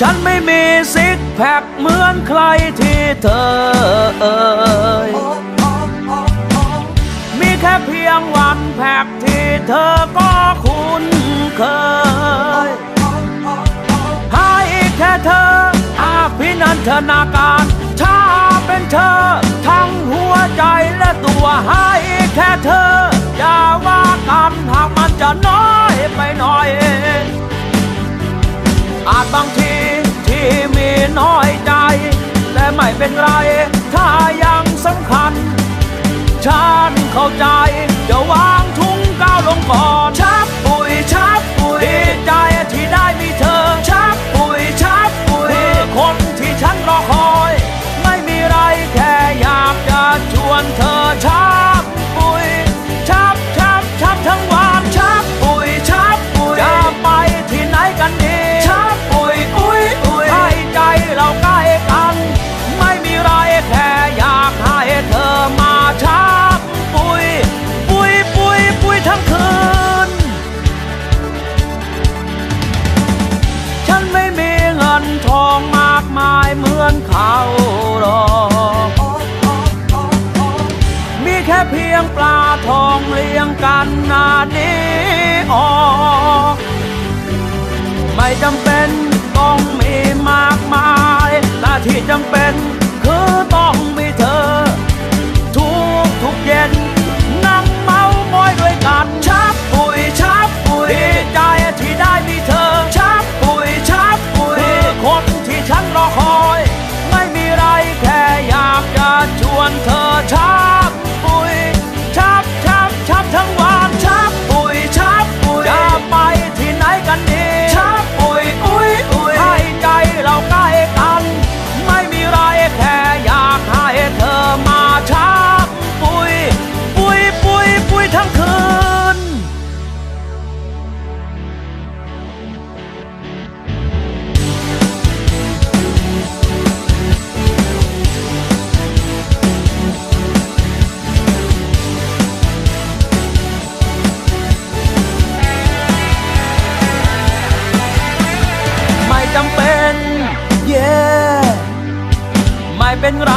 ฉันไม่มีซิกแพคเหมือนใครที่เธอเอ่ยมีแค่เพียงวันแพกที่เธอก็คุ้นเคยให้แค่เธออาพินันทนาการถ้าเป็นเธอ ทั้งหัวใจและตัวให้แค่เธอ อย่าว่ากันหากมันจะน้อยไป เข้าใจจะว่า นทองมากมายเหมือนเขาหรอกมีแค่เพียงปลาทองเลี้ยงกันนานี้ออกไม่จำเป็นต้องมีมากมายแต่ที่จำเป็นคือต้องมีเธอ ทุกทุกเย็นนั่งเมามอยด้วยกันชับปุยชับปุยดีใจที่ได้ เป็นไร